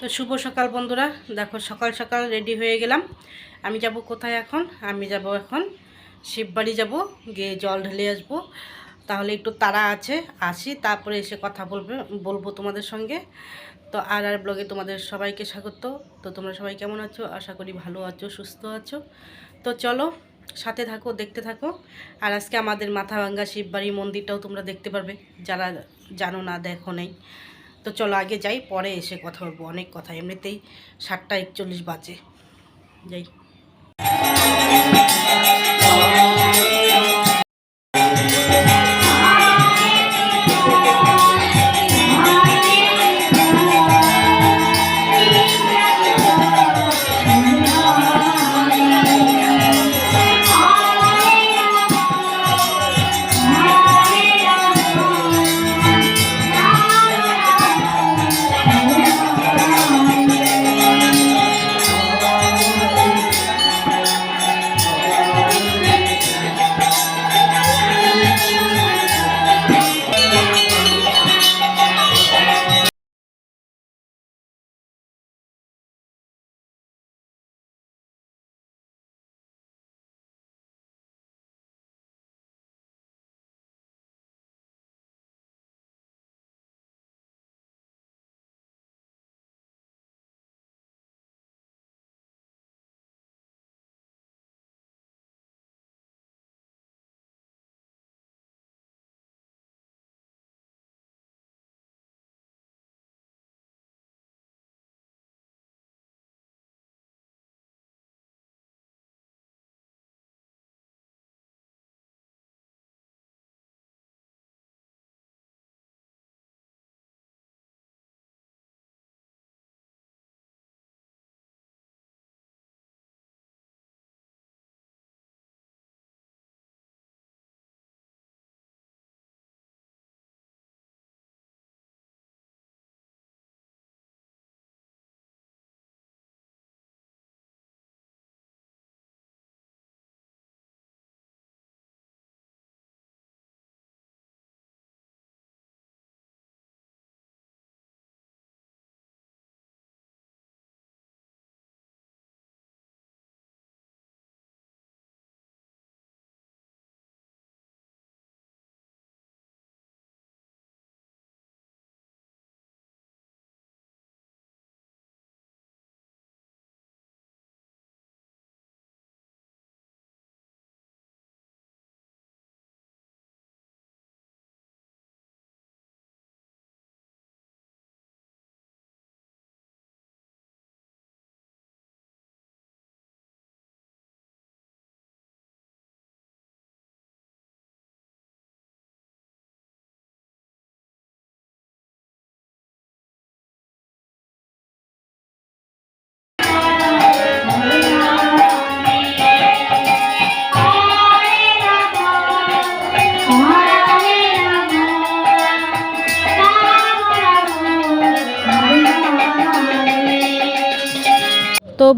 তো শুভ সকাল বন্ধুরা। দেখো সকাল সকাল রেডি হয়ে গেলাম। আমি যাব কোথায় এখন? আমি যাব এখন শিববাড়ি যাব, গিয়ে জল ঢেলে আসব। তাহলে একটু তাড়া আছে, আসি, তারপরে এসে কথা বলবে, বলব তোমাদের সঙ্গে। তো আর আর ব্লগে তোমাদের সবাইকে স্বাগত। তো তোমরা সবাই কেমন আছো? আশা করি ভালো আছো, সুস্থ আছো। তো চলো, সাথে থাকো, দেখতে থাকো। আর আজকে আমাদের মাথা ভাঙ্গা শিববাড়ি মন্দিরটাও তোমরা দেখতে পারবে। যারা জানো না, দেখো নেই। তো চলো আগে যাই, পরে এসে কথা বলব, অনেক কথা। এমনিতেই সাতটা একচল্লিশ বাজে। যাই।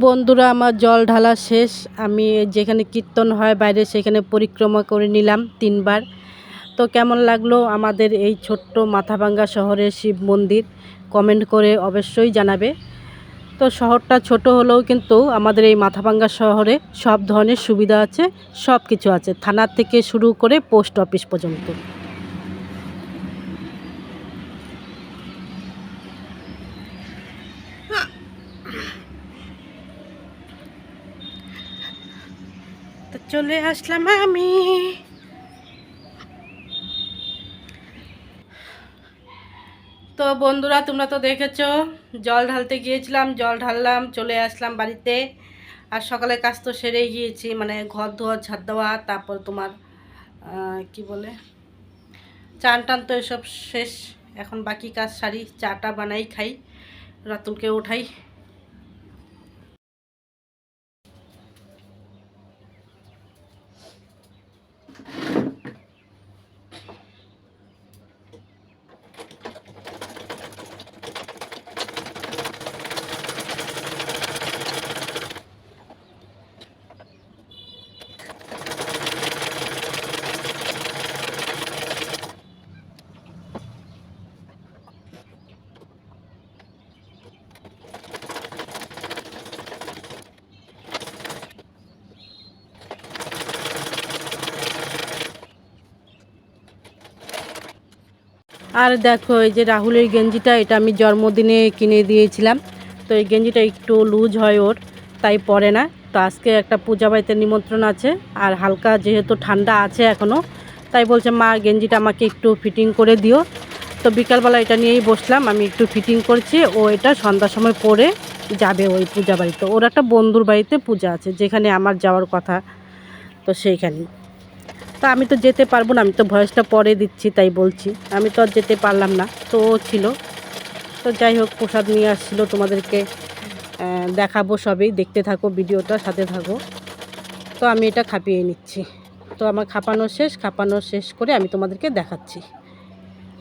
বন্ধুরা, আমার জল ঢালা শেষ। আমি যেখানে কীর্তন হয় বাইরে, সেখানে পরিক্রমা করে নিলাম তিনবার। তো কেমন লাগল আমাদের এই ছোট্ট মাথাভাঙ্গা শহরের শিব মন্দির? কমেন্ট করে অবশ্যই জানাবে। তো শহরটা ছোট হলেও কিন্তু আমাদের এই মাথাভাঙ্গা শহরে সব ধরনের সুবিধা আছে সব কিছু আছে। থানার থেকে শুরু করে পোস্ট অফিস পর্যন্ত। তো চলে আসলাম আমি। তো বন্ধুরা, তোমরা তো দেখেছ, জল ঢালতে গিয়েছিলাম, জল ঢাললাম, চলে আসলাম বাড়িতে। আর সকালে কাজ তো সেরেই গিয়েছি মানে ঘর ধোয়া ঝাড় দেওয়া, তারপর তোমার কি বলে, চান টান তো এসব শেষ। এখন বাকি কাজ সারি চাটা বানাই, খাই রাতুলকে উঠাই। আর দেখো এই যে রাহুলের গেঞ্জিটা, এটা আমি জন্মদিনে কিনে দিয়েছিলাম। তো এই গেঞ্জিটা একটু লুজ হয় ওর, তাই পরে না। তো আজকে একটা পূজা বাড়িতে নিমন্ত্রণ আছে, আর হালকা যেহেতু ঠান্ডা আছে এখনও তাই বলছে, মা, গেঞ্জিটা আমাকে একটু ফিটিং করে দিও। তো বিকালবেলা এটা নিয়েই বসলাম, আমি একটু ফিটিং করছি, ও এটা সন্ধ্যার সময় পরে যাবে ওই পূজা বাড়িতে। ওর একটা বন্ধুর বাড়িতে পূজা আছে, যেখানে আমার যাওয়ার কথা। তো সেইখানেই। তা আমি তো যেতে পারব না, আমি তো ভয়েসটা পরে দিচ্ছি, তাই বলছি। আমি তো আর যেতে পারলাম না, তো ছিল। তো যাই হোক, প্রসাদ নিয়ে আসছিল তোমাদেরকে দেখাবো সবই, দেখতে থাকো ভিডিওটা, সাথে থাকো। তো আমি এটা খাপিয়ে নিচ্ছি। তো আমার খাপানো শেষ খাপানো শেষ করে আমি তোমাদেরকে দেখাচ্ছি।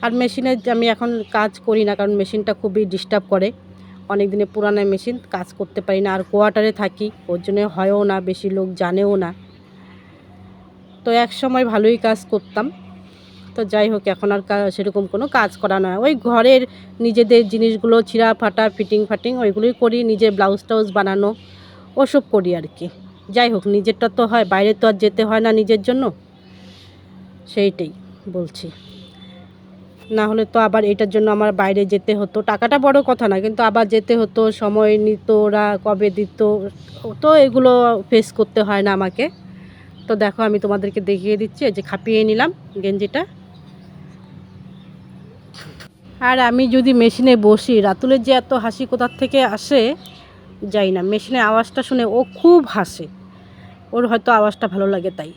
আর মেশিনের আমি এখন কাজ করি না, কারণ মেশিনটা খুবই ডিস্টার্ব করে। অনেক দিনে পুরানো মেশিন, কাজ করতে পারি না। আর কোয়ার্টারে থাকি, ওর জন্য হয়ও না, বেশি লোক জানেও না। তো এক সময় ভালোই কাজ করতাম। তো যাই হোক, এখন আর সেরকম কোনো কাজ করা নয় ওই ঘরের নিজেদের জিনিসগুলো ছিঁড়া ফাটা ফিটিং ফাটিং ওইগুলোই করি নিজের ব্লাউজ টাউজ বানানো, ওসব করি আর কি। যাই হোক, নিজেরটা তো হয়, বাইরে তো আর যেতে হয় না নিজের জন্য। সেইটাই বলছি। না হলে তো আবার এটার জন্য আমার বাইরে যেতে হতো। টাকাটা বড় কথা না, কিন্তু আবার যেতে হতো, সময় নিত, ওরা কবে দিত, তো এগুলো ফেস করতে হয় না আমাকে। তো দেখো, আমি তোমাদেরকে দেখিয়ে দিচ্ছি যে খাপিয়ে নিলাম গেঞ্জিটা। আর আমি যদি মেশিনে বসি, রাতুলের যে এত হাসি কোথার থেকে আসে যাই না। মেশিনের আওয়াজটা শুনে ও খুব হাসে। ওর হয়তো আওয়াজটা ভালো লাগে তাই।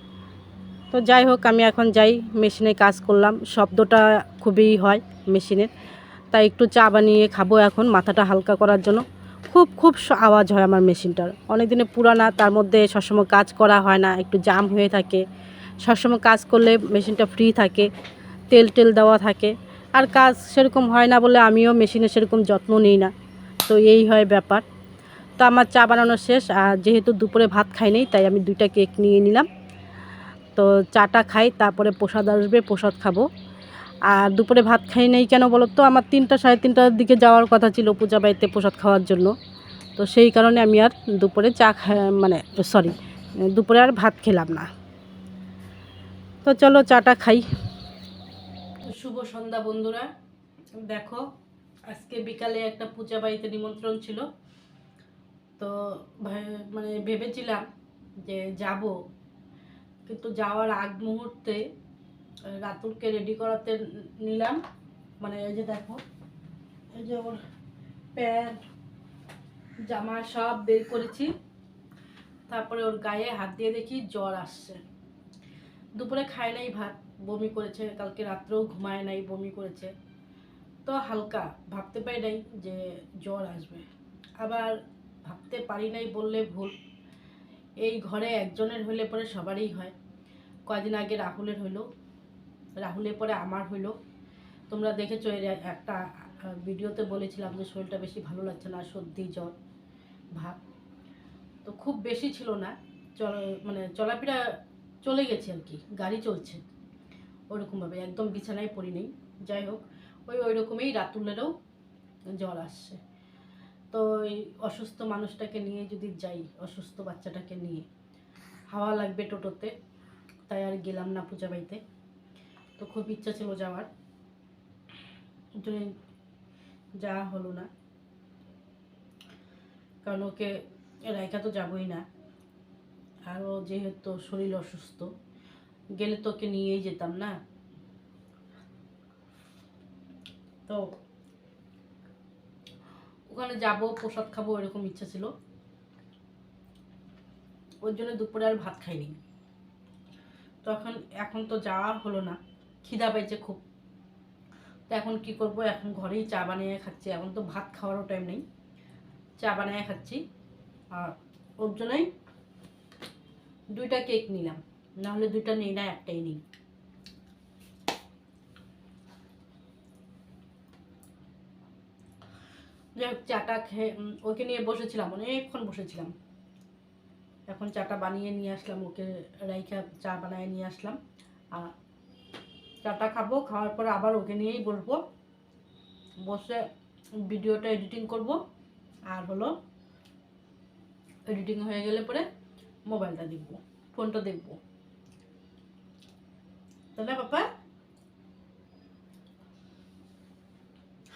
তো যাই হোক, আমি এখন যাই, মেশিনে কাজ করলাম। শব্দটা খুবই হয় মেশিনের। তাই একটু চা বানিয়ে খাব এখন, মাথাটা হালকা করার জন্য। খুব খুব আওয়াজ হয় আমার মেশিনটার। অনেক দিনে পুরানা, তার মধ্যে সবসময় কাজ করা হয় না, একটু জাম হয়ে থাকে। সবসময় কাজ করলে মেশিনটা ফ্রি থাকে, তেল টেল দেওয়া থাকে। আর কাজ সেরকম হয় না বলে আমিও মেশিনে সেরকম যত্ন নিই না। তো এই হয় ব্যাপার। তো আমার চা বানানো শেষ, আর যেহেতু দুপুরে ভাত খাই নেই, তাই আমি দুইটা কেক নিয়ে নিলাম। তো চাটা খাই, তারপরে প্রসাদ আসবে, প্রসাদ খাব। আর দুপুরে ভাত খাই নেই কেন বলো তো আমার তিনটা, সাড়ে তিনটার দিকে যাওয়ার কথা ছিল পূজা বাড়িতে প্রসাদ খাওয়ার জন্য। তো সেই কারণে আমি আর দুপুরে চা মানে সরি দুপুরে আর ভাত খেলাম না। তো চলো চাটা খাই। শুভ সন্ধ্যা বন্ধুরা। দেখো, আজকে বিকালে একটা পূজা বাড়িতে নিমন্ত্রণ ছিল। তো মানে ভেবেছিলাম যে যাব। কিন্তু যাওয়ার আগ মুহূর্তে রাতুলকে রেডি করাতে নিলাম। মানে এই যে দেখো, এই যে ওর প্যান্ট, জামা সব বের করেছি। তারপরে ওর গায়ে হাত দিয়ে দেখি জ্বর আসছে। দুপুরে খায় নাই ভাত, বমি করেছে, কালকে রাত্রেও ঘুমায় নাই, বমি করেছে। তো হালকা, ভাবতে পারি নাই যে জ্বর আসবে। আবার ভাবতে পারি নাই বললে ভুল। এই ঘরে একজনের হলে পরে সবারই হয়। কয়দিন আগে রাহুলের হইল রাহুলের পরে আমার হইল। তোমরা দেখেছ এর একটা ভিডিওতে বলেছিলাম যে শরীরটা বেশি ভালো লাগছে না, সর্দি, জ্বর, ভাব। তো খুব বেশি ছিল না। চল মানে চলাফেরা চলে গেছে আর কি, গাড়ি চলছে। ওরকমভাবে, একদম বিছানায় পড়ি নেই। যাই হোক, ওই ওই রকমই রাতুলেরও জ্বর আসছে। তো এই অসুস্থ মানুষটাকে নিয়ে যদি যাই, অসুস্থ বাচ্চাটাকে নিয়ে, হাওয়া লাগবে টোটোতে, তাই আর গেলাম না পূজা বাড়িতে। তো খুব ইচ্ছা ছিল যাওয়ার। জন্য যাওয়া হলো না। কারণ ওকে রায়কা তো যাবই না। আর ও যেহেতু শরীর অসুস্থ, গেলে তো ওকে নিয়েই যেতাম না। তো ওখানে যাব, প্রসাদ খাব এরকম ইচ্ছা ছিল। ওর জন্য দুপুরে আর ভাত খাইনি। তো এখন এখন তো যাওয়া হলো না। খিদা পাইছে খুব। তো এখন কি করব? এখন ঘরেই চা বানিয়ে খাচ্ছি। এখন তো ভাত খাওয়ারও টাইম নেই। চা বানিয়ে খাচ্ছি। আর ওর জন্যই দুইটা কেক নিলাম। নাহলে দুইটা নিই না, একটাই নিই। যাই হোক, চাটা খেয়ে ওকে নিয়ে বসেছিলাম, অনেকক্ষণ বসেছিলাম। এখন চাটা বানিয়ে নিয়ে আসলাম, ওকে রাইখা চা বানিয়ে নিয়ে আসলাম। আর চাটা খাব, খাওয়ার পর আবার ওকে নিয়েই বলব। বসে ভিডিওটা এডিটিং করব। আর হলো এডিটিং হয়ে গেলে পরে মোবাইলটা দেখব, ফোনটা দেখব। তাহলে পাপা?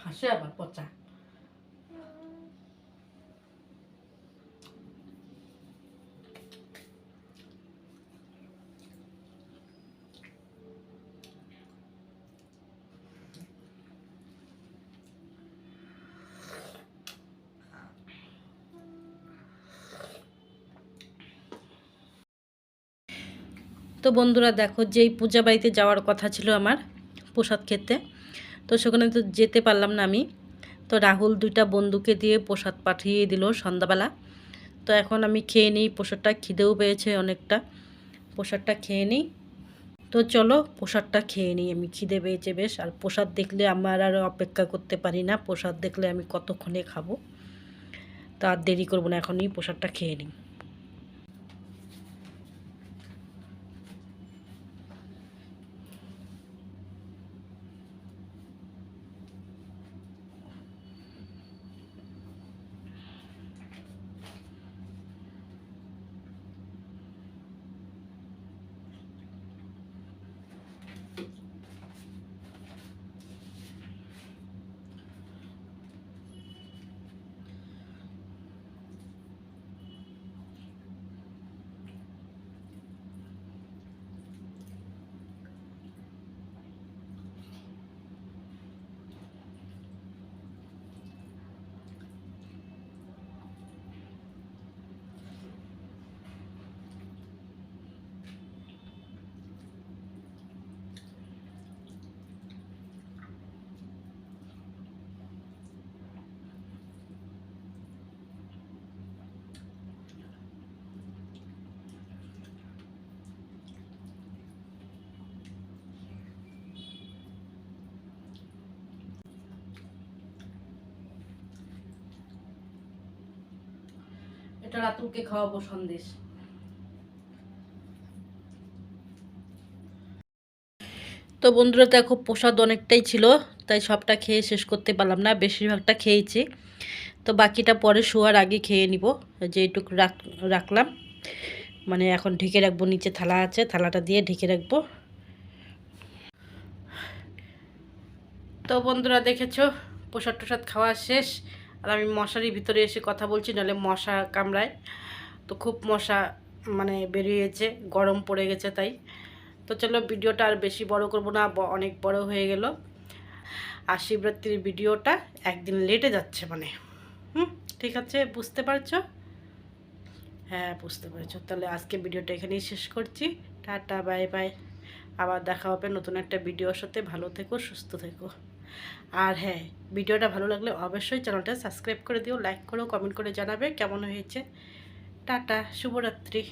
হাসে আবার পচা। তো বন্ধুরা দেখো, যেই পূজা বাড়িতে যাওয়ার কথা ছিল আমার প্রসাদ খেতে, তো সেখানে তো যেতে পারলাম না আমি। তো রাহুল দুইটা বন্ধুকে দিয়ে প্রসাদ পাঠিয়ে দিল সন্ধ্যাবেলা। তো এখন আমি খেয়ে নিই, প্রসাদটা খিদেও পেয়েছে অনেকটা। প্রসাদটা খেয়ে নিই। তো চলো, প্রসাদটা খেয়ে নিই আমি, খিদে পেয়েছে বেশ। আর প্রসাদ দেখলে আমার আর অপেক্ষা করতে পারি না, প্রসাদ দেখলে আমি কতক্ষণে খাব। তা আর দেরি করব না, এখনই প্রসাদটা খেয়ে নিই। এটা রাতুলকে খাওয়াবো সন্দেশ। তো বন্ধুরা, দেখো প্রসাদ অনেকটাই ছিল, তাই সবটা খেয়ে শেষ করতে পারলাম না, বেশিরভাগটা খেয়েছি তো বাকিটা পরে শোয়ার আগে খেয়ে নিব যেটুকু রাখ, রাখলাম। মানে এখন ঢেকে রাখব, নিচে থালা আছে, থালাটা দিয়ে ঢেকে রাখব। তো বন্ধুরা, দেখেছ? প্রসাদ টসাদ খাওয়া শেষ আর আমি মশারির ভিতরে এসে কথা বলছি, নাহলে মশা কামড়ায়। তো খুব মশা মানে বেরিয়েছে, গরম পড়ে গেছে তাই। তো চলো ভিডিওটা আর বেশি বড় করব না অনেক বড় হয়ে গেল। আর শিবরাত্রির ভিডিওটা একদিন লেটে যাচ্ছে মানে। হুম, ঠিক আছে, বুঝতে পারছ? হ্যাঁ বুঝতে পেরেছ। তাহলে আজকে ভিডিওটা এখানেই শেষ করছি। Tata, bye bye. আবার দেখা হবে নতুন একটা ভিডিওর সাথে। ভালো থেকো, সুস্থ থেকো। আর হ্যাঁ ভিডিওটা ভালো লাগলে অবশ্যই চ্যানেলটা সাবস্ক্রাইব করে দিও লাইক করো কমেন্ট করে জানাবে কেমন হয়েছে। টাটা, শুভরাত্রি।